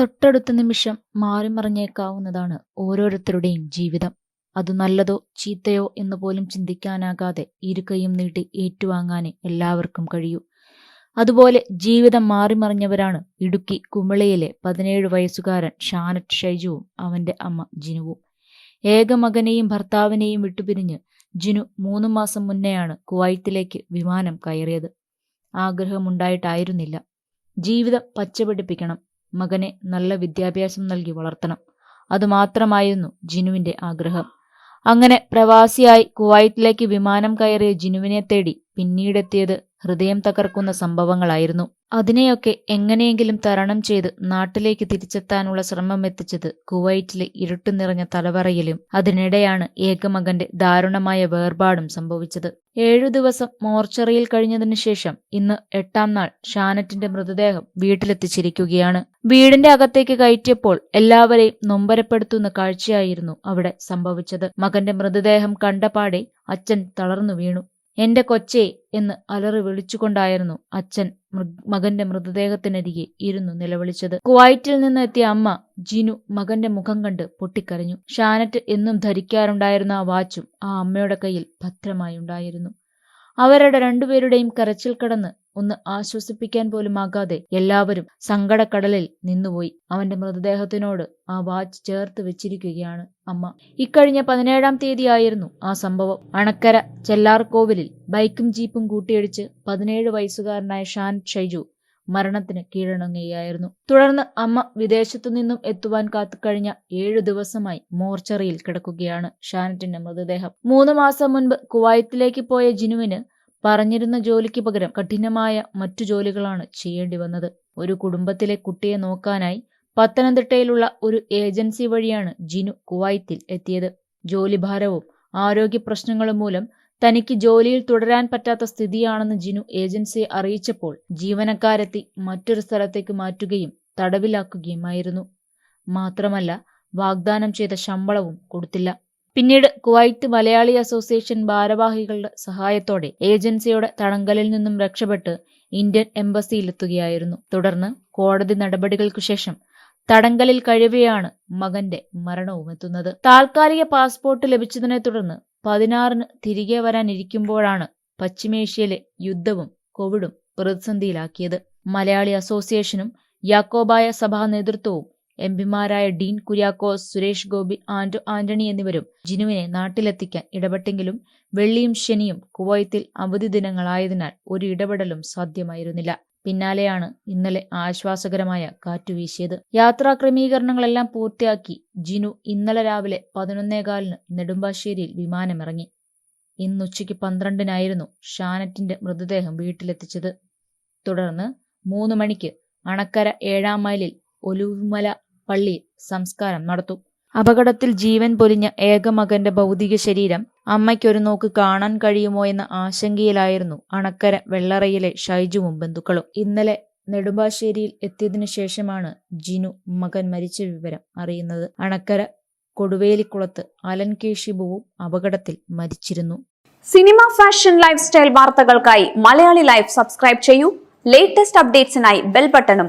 തൊട്ടടുത്ത നിമിഷം മാറിമറിഞ്ഞേക്കാവുന്നതാണ് ഓരോരുത്തരുടെയും ജീവിതം. അത് നല്ലതോ ചീത്തയോ എന്ന് പോലും ചിന്തിക്കാനാകാതെ ഇരുകയും നീട്ടി ഏറ്റുവാങ്ങാനേ എല്ലാവർക്കും കഴിയൂ. അതുപോലെ ജീവിതം മാറിമറിഞ്ഞവരാണ് ഇടുക്കി കുമിളയിലെ പതിനേഴ് വയസ്സുകാരൻ ഷാനറ്റ് ഷൈജുവും അവന്റെ അമ്മ ജിനുവും. ഏക മകനെയും ഭർത്താവിനെയും വിട്ടുപിരിഞ്ഞ് ജിനു മൂന്ന് മാസം മുന്നെയാണ് കുവൈത്തിലേക്ക് വിമാനം കയറിയത്. ആഗ്രഹമുണ്ടായിട്ടായിരുന്നില്ല. ജീവിതം പച്ചപിടിപ്പിക്കണം. മകനെ നല്ല വിദ്യാഭ്യാസം നൽകി വളർത്തണം. അതുമാത്രമായിരുന്നു ജിനുവിന്റെ ആഗ്രഹം. അങ്ങനെ പ്രവാസിയായി കുവൈറ്റിലേക്ക് വിമാനം കയറിയ ജിനുവിനെ തേടി പിന്നീടെത്തിയത് ഹൃദയം തകർക്കുന്ന സംഭവങ്ങളായിരുന്നു. അതിനെയൊക്കെ എങ്ങനെയെങ്കിലും തരണം ചെയ്ത് നാട്ടിലേക്ക് തിരിച്ചെത്താനുള്ള ശ്രമം എത്തിച്ചത് കുവൈറ്റിലെ ഇരുട്ടു നിറഞ്ഞ തലവറയിലും അതിനിടെയാണ് ഏകമകന്റെ ദാരുണമായ വേർപാടും സംഭവിച്ചത്. ഏഴു ദിവസം മോർച്ചറിയിൽ കഴിഞ്ഞതിനു ശേഷം ഇന്ന് എട്ടാം നാൾ ഷാനറ്റിന്റെ മൃതദേഹം വീട്ടിലെത്തിച്ചിരിക്കുകയാണ്. വീടിന്റെ അകത്തേക്ക് കയറ്റിയപ്പോൾ എല്ലാവരെയും നൊമ്പരപ്പെടുത്തുന്ന കാഴ്ചയായിരുന്നു അവിടെ സംഭവിച്ചത്. മകന്റെ മൃതദേഹം കണ്ടപാടെ അച്ഛൻ തളർന്നു വീണു. എന്റെ കൊച്ചേ എന്ന് അലറി വിളിച്ചുകൊണ്ടായിരുന്നു അച്ഛൻ മകന്റെ മൃതദേഹത്തിനരികെ ഇരുന്നു നിലവിളിച്ചത്. കുവൈറ്റിൽ നിന്ന് എത്തിയ അമ്മ ജിനു മകന്റെ മുഖം കണ്ട് പൊട്ടിക്കരഞ്ഞു. ഷാനറ്റ് എന്നും ധരിക്കാറുണ്ടായിരുന്ന ആ വാച്ചും ആ അമ്മയുടെ കയ്യിൽ ഭദ്രമായി ഉണ്ടായിരുന്നു അവരുടെ രണ്ടുപേരുടെയും കരച്ചിൽ കടന്ന് ഒന്ന് ആശ്വസിപ്പിക്കാൻ പോലും ആകാതെ എല്ലാവരും സങ്കടക്കടലിൽ നിന്നുപോയി. അവന്റെ മൃതദേഹത്തിനോട് ആ വാച്ച് ചേർത്ത് വെച്ചിരിക്കുകയാണ് അമ്മ. ഇക്കഴിഞ്ഞ പതിനേഴാം തീയതിയായിരുന്നു ആ സംഭവം. അണക്കര ചെല്ലാർകോവിലിൽ ബൈക്കും ജീപ്പും കൂട്ടിയിടിച്ച് പതിനേഴ് വയസ്സുകാരനായ ഷാൻ ഷൈജു മരണത്തിന് കീഴടങ്ങുകയായിരുന്നു. തുടർന്ന് അമ്മ വിദേശത്തു നിന്നും എത്തുവാൻ കാത്തുകഴിഞ്ഞ ഏഴു ദിവസമായി മോർച്ചറിയിൽ കിടക്കുകയാണ് ഷാനറ്റിന്റെ മൃതദേഹം. മൂന്ന് മാസം മുൻപ് കുവൈത്തിലേക്ക് പോയ ജിനുവിന് പറഞ്ഞിരുന്ന ജോലിക്ക് പകരം കഠിനമായ മറ്റു ജോലികളാണ് ചെയ്യേണ്ടി വന്നത്. ഒരു കുടുംബത്തിലെ കുട്ടിയെ നോക്കാനായി പത്തനംതിട്ടയിലുള്ള ഒരു ഏജൻസി വഴിയാണ് ജിനു കുവൈത്തിൽ എത്തിയത്. ജോലിഭാരവും ആരോഗ്യ പ്രശ്നങ്ങളും മൂലം തനിക്ക് ജോലിയിൽ തുടരാൻ പറ്റാത്ത സ്ഥിതിയാണെന്ന് ജിനു ഏജൻസിയെ അറിയിച്ചപ്പോൾ ജീവനക്കാരെത്തി മറ്റൊരു സ്ഥലത്തേക്ക് മാറ്റുകയും തടവിലാക്കുകയുമായിരുന്നു. മാത്രമല്ല വാഗ്ദാനം ചെയ്ത ശമ്പളവും കൊടുത്തില്ല. പിന്നീട് കുവൈത്ത് മലയാളി അസോസിയേഷൻ ഭാരവാഹികളുടെ സഹായത്തോടെ ഏജൻസിയുടെ തടങ്കലിൽ നിന്നും രക്ഷപ്പെട്ട് ഇന്ത്യൻ എംബസിയിലെത്തുകയായിരുന്നു. തുടർന്ന് കോടതി നടപടികൾക്കു ശേഷം തടങ്കലിൽ കഴിവെയാണ് മകന്റെ മരണവും എത്തുന്നത്. താൽക്കാലിക പാസ്പോർട്ട് ലഭിച്ചതിനെ തുടർന്ന് പതിനാറിന് തിരികെ വരാനിരിക്കുമ്പോഴാണ് പശ്ചിമേഷ്യയിലെ യുദ്ധവും കോവിഡും പ്രതിസന്ധിയിലാക്കിയത്. മലയാളി അസോസിയേഷനും യാക്കോബായ സഭാ നേതൃത്വവും എം പിമാരായ ഡീൻ കുര്യാക്കോസ് സുരേഷ് ഗോപി ആന്റോ ആന്റണി എന്നിവരും ജിനുവിനെ നാട്ടിലെത്തിക്കാൻ ഇടപെട്ടെങ്കിലും വെള്ളിയും ശനിയും കുവൈത്തിൽ അവധി ദിനങ്ങളായതിനാൽ ഒരു ഇടപെടലും സാധ്യമായിരുന്നില്ല. പിന്നാലെയാണ് ഇന്നലെ ആശ്വാസകരമായ കാറ്റുവീശിയത് യാത്രാ ക്രമീകരണങ്ങളെല്ലാം പൂർത്തിയാക്കി ജിനു ഇന്നലെ രാവിലെ പതിനൊന്നേകാലിന് നെടുമ്പാശ്ശേരിയിൽ വിമാനമിറങ്ങി. ഇന്നുച്ചയ്ക്ക് പന്ത്രണ്ടിനായിരുന്നു ഷാനറ്റിന്റെ മൃതദേഹം വീട്ടിലെത്തിച്ചത്. തുടർന്ന് മൂന്ന് മണിക്ക് അണക്കര ഏഴാം മൈലിൽ ഒലുമല പള്ളിയിൽ സംസ്കാരം നടത്തും. അപകടത്തിൽ ജീവൻ പൊലിഞ്ഞ ഏകമകന്റെ ഭൗതിക ശരീരം അമ്മയ്ക്കൊരു നോക്ക് കാണാൻ കഴിയുമോ എന്ന ആശങ്കയിലായിരുന്നു അണക്കര വെള്ളറയിലെ ഷൈജുവും ബന്ധുക്കളും. ഇന്നലെ നെടുമ്പാശ്ശേരിയിൽ എത്തിയതിനു ശേഷമാണ് ജിനു മകൻ മരിച്ച വിവരം അറിയുന്നത്. അണക്കര കൊടുവേലിക്കുളത്ത് അലൻ കെ ഷിബുവും അപകടത്തിൽ മരിച്ചിരുന്നു. സിനിമ ഫാഷൻ ലൈഫ് സ്റ്റൈൽ വാർത്തകൾക്കായി മലയാളി ലൈഫ് സബ്സ്ക്രൈബ് ചെയ്യൂ. ലേറ്റസ്റ്റ് അപ്ഡേറ്റ്സിനായി ബെൽ ബട്ടണും